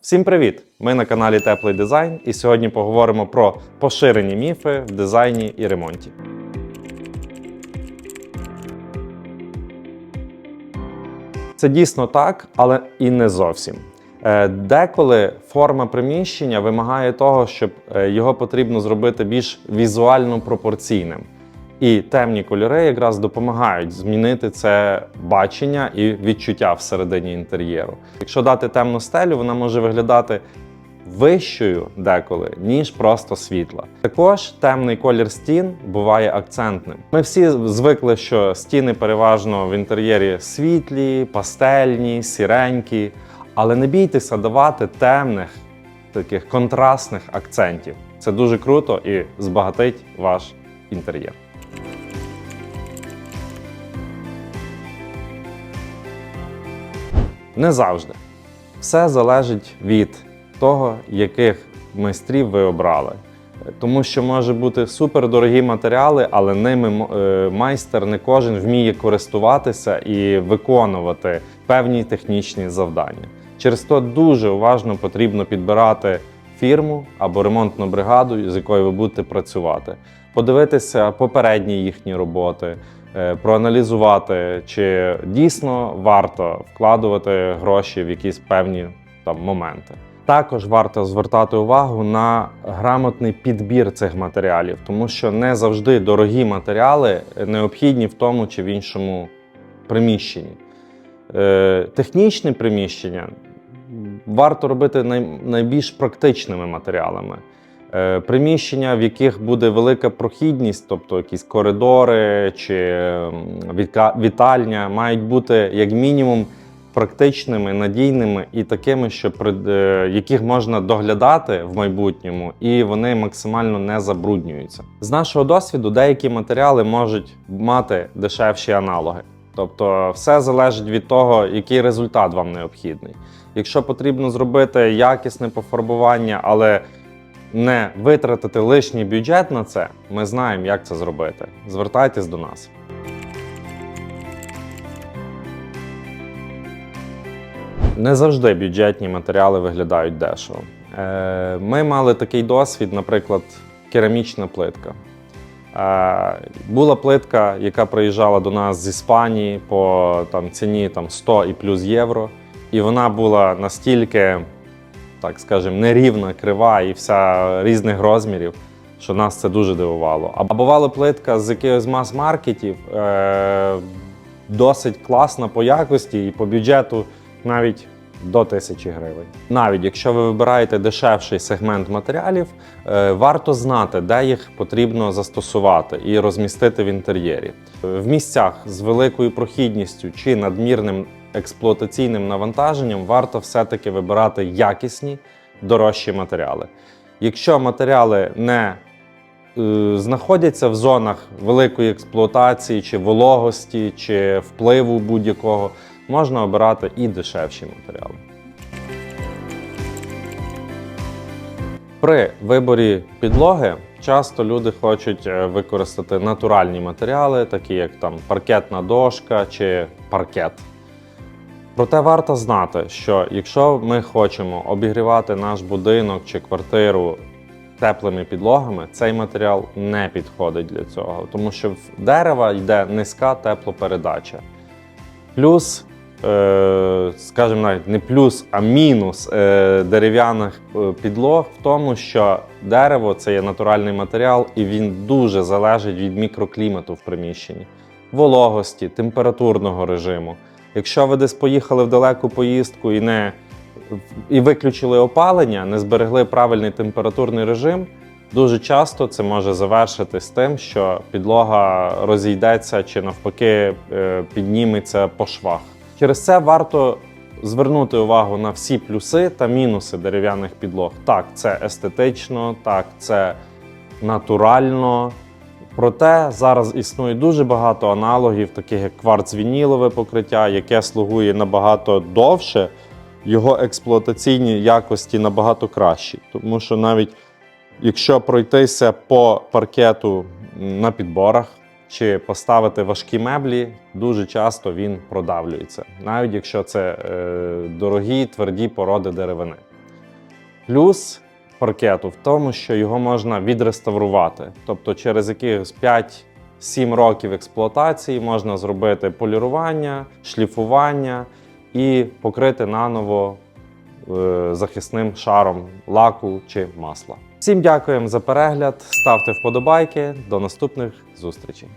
Всім привіт! Ми на каналі Теплий Дизайн і сьогодні поговоримо про поширені міфи в дизайні і ремонті. Це дійсно так, але і не зовсім. Е, Деколи форма приміщення вимагає того, щоб е, його потрібно зробити більш візуально пропорційним. І темні кольори якраз допомагають змінити це бачення і відчуття всередині інтер'єру. Якщо дати темну стелю, вона може виглядати вищою деколи, ніж просто світла. Також темний колір стін буває акцентним. Ми всі звикли, що стіни переважно в інтер'єрі світлі, пастельні, сіренькі, але не бійтеся давати темних, таких контрастних акцентів. Це дуже круто і збагатить ваш інтер'єр. Не завжди. Все залежить від того, яких майстрів ви обрали. Тому що може бути супердорогі матеріали, але ними е, майстер не кожен вміє користуватися і виконувати певні технічні завдання. Через то дуже уважно потрібно підбирати фірму або ремонтну бригаду, з якою ви будете працювати, подивитися попередні їхні роботи, е, проаналізувати, чи дійсно варто вкладувати гроші в якісь певні там моменти. Також варто звертати увагу на грамотний підбір цих матеріалів, тому що не завжди дорогі матеріали необхідні в тому чи в іншому приміщенні. Е, технічне приміщення варто робити найбільш практичними матеріалами. Е, приміщення, в яких буде велика прохідність, тобто якісь коридори чи вітальня, мають бути як мінімум практичними, надійними і такими, що е, яких можна доглядати в майбутньому, і вони максимально не забруднюються. З нашого досвіду, деякі матеріали можуть мати дешевші аналоги. Тобто, все залежить від того, який результат вам необхідний. Якщо потрібно зробити якісне пофарбування, але не витратити лишній бюджет на це, ми знаємо, як це зробити. Звертайтесь до нас. Не завжди бюджетні матеріали виглядають дешево. Е, Ми мали такий досвід, наприклад, керамічна плитка. Е, Була плитка, яка приїжджала до нас з Іспанії по там, ціні там, 100 і плюс євро. І вона була настільки, так скажемо, нерівна, крива і вся різних розмірів, що нас це дуже дивувало. А бувала плитка з якихось мас-маркетів, е- досить класна по якості і по бюджету навіть до тисячі гривень. Навіть якщо ви вибираєте дешевший сегмент матеріалів, е, варто знати, де їх потрібно застосувати і розмістити в інтер'єрі. В місцях з великою прохідністю чи надмірним експлуатаційним навантаженням варто все-таки вибирати якісні дорожчі матеріали. Якщо матеріали не е, знаходяться в зонах великої експлуатації, чи вологості, чи впливу будь-якого, можна обирати і дешевші матеріали. При виборі підлоги часто люди хочуть е, використати натуральні матеріали, такі як там паркетна дошка чи паркет. Проте варто знати, що якщо ми хочемо обігрівати наш будинок чи квартиру теплими підлогами, цей матеріал не підходить для цього, тому що в дерева йде низька теплопередача. Плюс, скажімо навіть не плюс, а мінус е, дерев'яних е, підлог в тому, що дерево це є натуральний матеріал, і він дуже залежить від мікроклімату в приміщенні, вологості, температурного режиму. Якщо ви десь поїхали в далеку поїздку і не і виключили опалення, не зберегли правильний температурний режим, дуже часто це може завершитись тим, що підлога розійдеться чи навпаки е, підніметься по швах. Через це варто звернути увагу на всі плюси та мінуси дерев'яних підлог. Так, це естетично, так, це натурально. Проте зараз існує дуже багато аналогів, таких як кварц-вінілове покриття, яке слугує набагато довше, його експлуатаційні якості набагато кращі. Тому що навіть якщо пройтися по паркету на підборах чи поставити важкі меблі, дуже часто він продавлюється, навіть якщо це е, дорогі тверді породи деревини. Плюс паркету в тому, що його можна відреставрувати. Тобто через якихось 5-7 років експлуатації можна зробити полірування, шліфування і покрити наново захисним шаром лаку чи масла. Всім дякуємо за перегляд, ставте вподобайки. До наступних зустрічей.